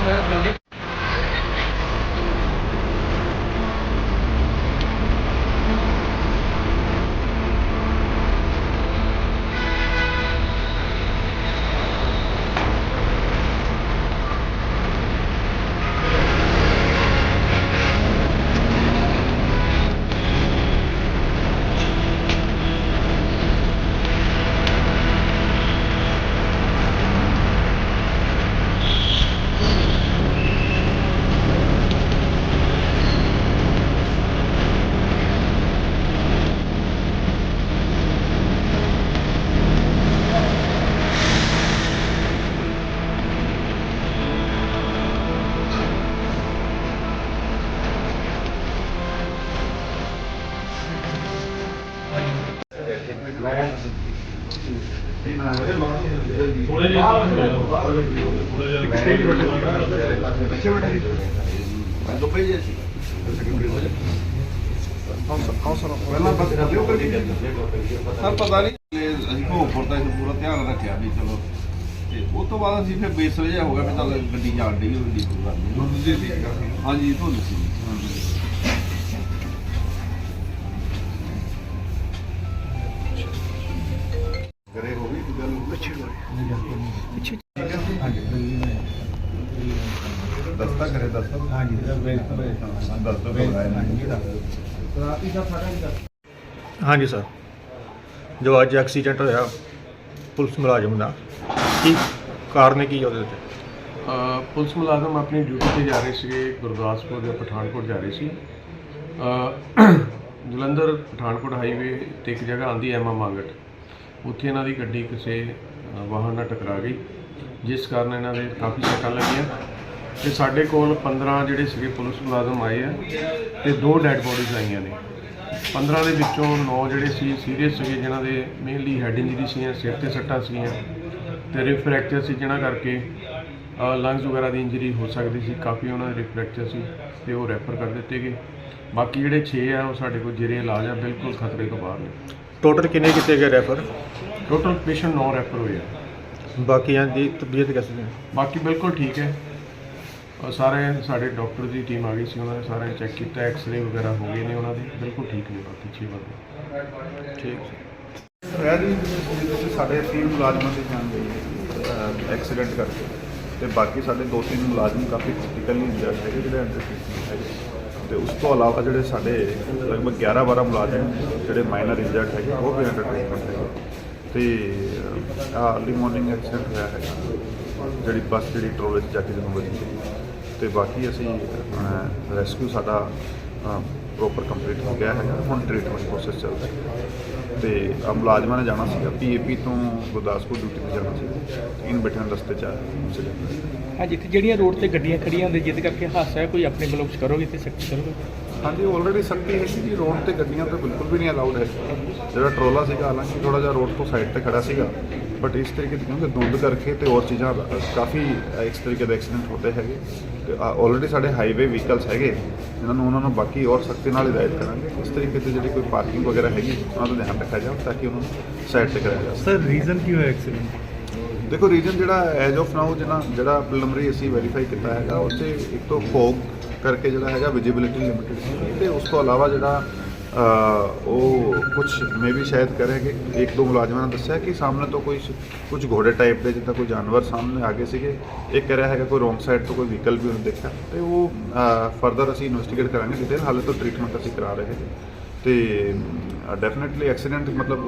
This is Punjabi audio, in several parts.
Moment, man gibt ਥੋੜੇ ਪਹਿਲਾਂ ਬਸ ਲਿਓ ਗੱਡੀ ਸਰ, ਪਤਾ ਨਹੀਂ। ਅਸੀਂ ਭੋਗਪੁਰ ਦਾ ਇਹਨੂੰ ਪੂਰਾ ਧਿਆਨ ਰੱਖਿਆ ਵੀ ਚਲੋ ਤੇ ਉਸ ਤੋਂ ਬਾਅਦ ਅਸੀਂ ਫਿਰ ਬੇਸਰ ਜਿਹਾ ਹੋ ਗਿਆ ਵੀ ਚੱਲ ਗੱਡੀ ਜਾਣ ਡਈ ਉਹ ਗੱਡੀ ਕੋਈ ਹਾਂਜੀ ਧੁੰਦ ਸੀ ਦਸਤਾ ਕਰੇ ਦਸਤਾ ਹਾਂਜੀ ਦਸਤਾ ਹਾਂਜੀ ਸਰ। ਜੋ ਅੱਜ ਐਕਸੀਡੈਂਟ ਹੋਇਆ ਪੁਲਿਸ ਮੁਲਾਜ਼ਮ ਦਾ ਕੀ ਕਾਰਨ ਕੀ ਉਹਦੇ ਤੇ ਅ, ਪੁਲਿਸ ਮੁਲਾਜ਼ਮ ਆਪਣੀ ਡਿਊਟੀ ਤੇ ਜਾ ਰਹੇ ਸੀਗੇ ਗੁਰਦਾਸਪੁਰ ਜਾਂ ਪਠਾਨਕੋਟ ਜਾ ਰਹੇ ਸੀ। ਅ, ਜਲੰਧਰ ਪਠਾਨਕੋਟ ਹਾਈਵੇ ਤੇ ਇੱਕ ਜਗ੍ਹਾ ਆਂਦੀ ਐਮਾ ਮੰਗਟ। ਉੱਥੇ ਇਹਨਾਂ ਦੀ ਗੱਡੀ ਕਿਸੇ ਅ, ਵਾਹਨ ਨਾਲ ਟਕਰਾ ਗਈ ਜਿਸ ਕਾਰਨ ਇਹਨਾਂ ਦੇ ਕਾਫੀ ਸੱਟਾਂ ਲੱਗੀਆਂ। ਤੇ ਸਾਡੇ ਕੋਲ 15 ਜਿਹੜੇ ਸੀਗੇ ਪੁਲਿਸ ਮੁਲਾਜ਼ਮ ਆਏ ਆ ਤੇ ਦੋ ਡੈੱਡ ਬੋਡੀਜ਼ ਆਈਆਂ ਨੇ। 15 ਦੇ ਵਿੱਚੋਂ 9 ਜਿਹੜੇ ਸੀ ਸੀਰੀਅਸ ਸੀਗੇ ਜਿਨ੍ਹਾਂ ਦੇ ਮੇਨਲੀ ਹੈਡ ਇੰਜਰੀ ਸੀਗੀਆਂ ਸਿਰ ਤੇ ਸੱਟਾਂ ਸੀਗੀਆਂ ਤੇ ਰਿਬ ਫ੍ਰੈਕਚਰ ਸੀ ਜਿਹਨਾਂ ਕਰਕੇ ਲੰਗਸ ਵਗੈਰਾ ਦੀ ਇੰਜਰੀ ਹੋ ਸਕਦੀ ਸੀ ਕਾਫੀ ਉਹਨਾਂ ਦੇ ਰਿਬ ਫ੍ਰੈਕਚਰ ਸੀ ਤੇ ਉਹ ਰੈਫਰ ਕਰ ਦਿੱਤੇ ਗਏ। ਬਾਕੀ ਜਿਹੜੇ 6 ਆ ਉਹ ਸਾਡੇ ਕੋਲ ਜਿਹੜੇ ਇਲਾਜ ਆ ਬਿਲਕੁਲ ਖਤਰੇ ਤੋਂ ਬਾਹਰ ਨੇ। ਟੋਟਲ ਕਿੰਨੇ ਕੀਤੇ ਗਏ ਰੈਫਰ ਟੋਟਲ ਪੇਸ਼ੈਂਟ 9 ਰੈਫਰ ਹੋਏ ਆ। ਬਾਕੀਆਂ ਦੀ ਤਬੀਅਤ ਕਿਸ ਦੀ? ਬਾਕੀ ਬਿਲਕੁਲ ਠੀਕ ਹੈ। ਔਰ ਸਾਰੇ ਸਾਡੇ ਡਾਕਟਰ ਦੀ ਟੀਮ ਆ ਗਈ ਸੀ ਉਹਨਾਂ ਨੇ ਸਾਰਿਆਂ ਚੈੱਕ ਕੀਤਾ ਐਕਸ-ਰੇ ਵਗੈਰਾ ਹੋ ਗਏ ਨੇ ਉਹਨਾਂ ਦੇ ਬਿਲਕੁਲ ਠੀਕ ਨੇ ਬਾਕੀ 6 ਬੰਦੇ। ਠੀਕ ਜੀ ਜਿਵੇਂ ਸਾਡੇ ਤਿੰਨ ਮੁਲਾਜ਼ਮਾਂ ਦੀ ਜਾਨ ਗਈ ਐਕਸੀਡੈਂਟ ਕਰਕੇ ਤੇ ਬਾਕੀ ਸਾਡੇ ਦੋ ਤਿੰਨ ਮੁਲਾਜ਼ਮ ਕਾਫੀ ਕ੍ਰਿਟੀਕਲੀ ਇੰਜਰਡ ਹੈਗੇ ਜਿਹੜੇ ਅੰਡਰ ਟ੍ਰੀਟਮੈਂਟ ਹੈਗੇ ਤੇ ਉਸ ਤੋਂ ਇਲਾਵਾ ਜਿਹੜੇ ਸਾਡੇ ਲਗਭਗ 11 12 ਮੁਲਾਜ਼ਮ ਜਿਹੜੇ ਮਾਈਨਰ ਇੰਜਰਡ ਹੈਗੇ ਉਹ ਵੀ ਅੰਡਰ ਟ੍ਰੀਟਮੈਂਟ ਹੈਗੇ। ਤੇ ਆ ਅਰਲੀ ਮਾਰਨਿੰਗ ਐਕਸੀਡੈਂਟ ਹੋਇਆ ਹੈ ਜਿਹੜੀ ਬੱਸ ਜਿਹੜੀ ਟਰੋਲੇ 'ਚ ਜਾ ਕੇ ਜਦੋਂ ਵੱਜੀ। ਸੀ। ਤੇ ਬਾਕੀ ਅਸੀਂ ਰੈਸਕਿਊ ਸਾਡਾ ਪ੍ਰੋਪਰ ਕੰਪਲੀਟ ਹੋ ਗਿਆ ਹੈਗਾ। ਹੁਣ ਟ੍ਰੀਟਮੈਂਟ ਪ੍ਰੋਸੈਸ ਚੱਲ ਰਿਹਾ ਹੈ। ਤੇ ਆ ਮੁਲਾਜ਼ਮਾਂ ਨੇ ਜਾਣਾ ਸੀਗਾ। ਪੀਏਪੀ ਤੋਂ ਗੁਰਦਾਸਪੁਰ ਡਿਊਟੀ ਤੇ ਜਾਣਾ ਸੀ ਇਨ ਬੈਠਣ ਰਸਤੇ ਚ ਹਾਂਜੀ ਤੇ ਜਿਹੜੀਆਂ ਰੋਡ ਤੇ ਗੱਡੀਆਂ ਖੜੀਆਂ ਹੁੰਦੇ ਜਿੱਦ ਕਰਕੇ ਹਾਦਸਾ ਹੈ ਕੋਈ ਆਪਣੇ ਵੱਲੋਂ ਕੁਛ ਕਰੋਗੇ ਤੇ ਸਖਤੀ ਕਰੋਗੇ? ਹਾਂਜੀ ਆਲਰੇਡੀ ਸਖਤੀ ਹੈ ਜੀ। ਰੋਡ ਤੇ ਗੱਡੀਆਂ ਤਾਂ ਬਿਲਕੁਲ ਵੀ ਨਹੀਂ ਅਲਾਉਡ ਹੈ ਜਿਹੜਾ ਟਰੋਲਾ ਸੀਗਾ ਹਾਲਾਂਕਿ ਥੋੜਾ ਜਿਹਾ ਰੋਡ ਤੋਂ ਸਾਈਡ ਤੇ ਖੜਾ ਸੀਗਾ। ਬਟ ਇਸ ਤਰੀਕੇ ਦੀ ਕਿਉਂਕਿ ਧੁੰਦ ਕਰਕੇ ਤੇ ਹੋਰ ਚੀਜ਼ਾਂ ਕਾਫੀ ਇਸ ਤਰੀਕੇ ਦੇ ਐਕਸੀਡੈਂਟ ਹੁੰਦੇ ਹੈਗੇ। ਤੇ ਆਲਰੇਡੀ ਸਾਡੇ ਹਾਈਵੇ ਵਹੀਕਲਸ ਹੈਗੇ। ਇਹਨਾਂ ਨੂੰ ਉਹਨਾਂ ਨੂੰ ਬਾਕੀ ਔਰ ਸਖਤੀ ਨਾਲ ਹਦਾਇਤ ਕਰਾਂਗੇ। ਇਸ ਤਰੀਕੇ ਤੇ ਜਿਹੜੀ ਕੋਈ ਪਾਰਕਿੰਗ ਵਗੈਰਾ ਹੈਗੀ ਉਹਨਾਂ ਦਾ ਧਿਆਨ ਰੱਖਿਆ ਜਾਵੇ ਤਾਂ ਕਿ ਉਹਨਾਂ ਨੂੰ ਸਾਈਡ ਤੇ ਕਰਾਇਆ ਜਾ ਸਕੇ। ਸਰ ਰੀਜ਼ਨ ਕੀ ਹੋਇਆ ਐਕਸੀਡੈਂਟ ਦੇਖੋ ਰੀਜਨ ਜਿਹੜਾ ਐਜ ਆਫ ਨਾਓ ਜਿਹੜਾ ਜਿਹੜਾ ਪ੍ਰੀਲਿਮਿਨਰੀ ਅਸੀਂ ਵੈਰੀਫਾਈ ਕੀਤਾ ਹੈਗਾ 'ਚ ਇੱਕ ਤੋਂ ਫੋਗ ਕਰਕੇ ਜਿਹੜਾ ਹੈਗਾ ਵਿਜੀਬਿਲਿਟੀ ਲਿਮਿਟਡ ਸੀ। ਤੇ ਉਸ ਤੋਂ ਇਲਾਵਾ ਜਿਹੜਾ ਉਹ ਕੁਝ ਮੇ ਵੀ ਸ਼ਾਇਦ ਕਿ ਇੱਕ ਦੋ ਮੁਲਾਜ਼ਮਾਂ ਨੇ ਦੱਸਿਆ ਕਿ ਸਾਹਮਣੇ ਤੋਂ ਕੋਈ ਕੁਝ ਘੋੜੇ ਟਾਈਪ ਦੇ ਜਿੱਦਾਂ ਕੋਈ ਜਾਨਵਰ ਸਾਹਮਣੇ ਆ ਗਏ ਸੀਗੇ। ਇਹ ਕਹਿ ਰਿਹਾ ਹੈਗਾ ਕੋਈ ਰੋਂਗ ਸਾਈਡ ਤੋਂ ਕੋਈ ਵਹੀਕਲ ਵੀ ਉਹਨੇ ਦੇਖਿਆ। ਤੇ ਉਹ ਫਰਦਰ ਅਸੀਂ ਇਨਵੈਸਟੀਗੇਟ ਕਰਾਂਗੇ ਡਿਟੇਲ ਹਾਲੇ ਤੋਂ ਟ੍ਰੀਟਮੈਂਟ ਅਸੀਂ ਕਰਾ ਰਹੇ ਹਾਂ। ਤੇ ਡੈਫੀਨਿਟਲੀ ਐਕਸੀਡੈਂਟ ਮਤਲਬ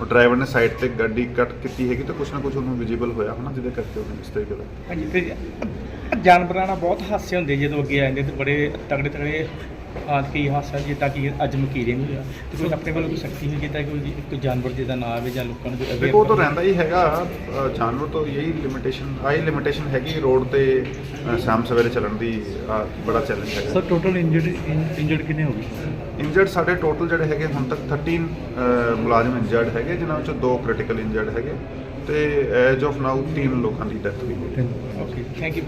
ਉਹ ਡਰਾਈਵਰ ਨੇ ਸਾਈਡ ਤੇ ਗੱਡੀ ਕੱਟ ਕੀਤੀ ਹੈਗੀ ਤਾਂ ਕੁਛ ਨਾ ਕੁਛ ਉਹਨੂੰ ਵਿਜ਼ੀਬਲ ਹੋਇਆ ਹੋਣਾ, ਜਿਹਦੇ ਕਰਕੇ ਉਹਨੇ ਇਸ ਤਰੀਕੇ ਦਾ ਹਾਂਜੀ, ਤੇ ਜਾਨਵਰਾਂ ਨਾਲ ਬਹੁਤ ਹਾਦਸੇ ਹੁੰਦੇ ਜਦੋਂ ਅੱਗੇ ਆ ਜਾਂਦੇ ਤੇ ਬੜੇ ਤਗੜੇ ਤਗੜੇ ਆਦ ਕੀ ਹਾਦਸਾ ਜਿੱਦਾਂ ਕਿ ਅੱਜ ਮਕੀਰੇ ਨੂੰ ਹੋਇਆ। ਤੇ ਕੋਈ ਆਪਣੇ ਵੱਲੋਂ ਕੋਈ ਸਖਤੀ ਹੋਈ ਜਿੱਦਾਂ ਕੋਈ ਕੋਈ ਜਾਨਵਰ ਜਿਹਦਾ ਨਾ ਆਵੇ ਜਾਂ ਲੋਕਾਂ ਨੂੰ ਕੋਈ ਦੇਖੋ ਉਹ ਤਾਂ। ਰਹਿੰਦਾ ਹੀ ਹੈਗਾ। ਅ, ਜਾਨਵਰ ਤੋਂ ਯਹੀ ਲਿਮਿਟੇਸ਼ਨ ਆਈ ਲਿਮਿਟੇਸ਼ਨ ਹੈਗੀ ਰੋਡ ਤੇ ਅ, ਸ਼ਾਮ ਸਵੇਰੇ ਚੱਲਣ ਦੀ ਅ, ਬੜਾ ਚੈਲੰਜ ਹੈਗਾ। ਸਰ ਟੋਟਲ ਇੰਜਰਡ ਇੰਜਰਡ ਕਿੰਨੇ ਹੋ ਗਏ? ਇੰਜਰਡ ਸਾਡੇ ਟੋਟਲ ਜਿਹੜੇ ਹੈਗੇ ਹੁਣ ਤੱਕ 13 ਅ, ਮੁਲਾਜ਼ਮ ਇੰਜਰਡ ਹੈਗੇ ਜਿਨ੍ਹਾਂ ਵਿੱਚੋਂ ਦੋ ਕ੍ਰਿਟੀਕਲ ਇੰਜਰਡ ਹੈਗੇ। ਤੇ ਐਜ ਆਫ ਨਾਓ ਤਿੰਨ ਲੋਕਾਂ ਦੀ ਡੈਥ ਹੋਈ। ਹੈ ਓਕੇ ਥੈਂਕ ਯੂ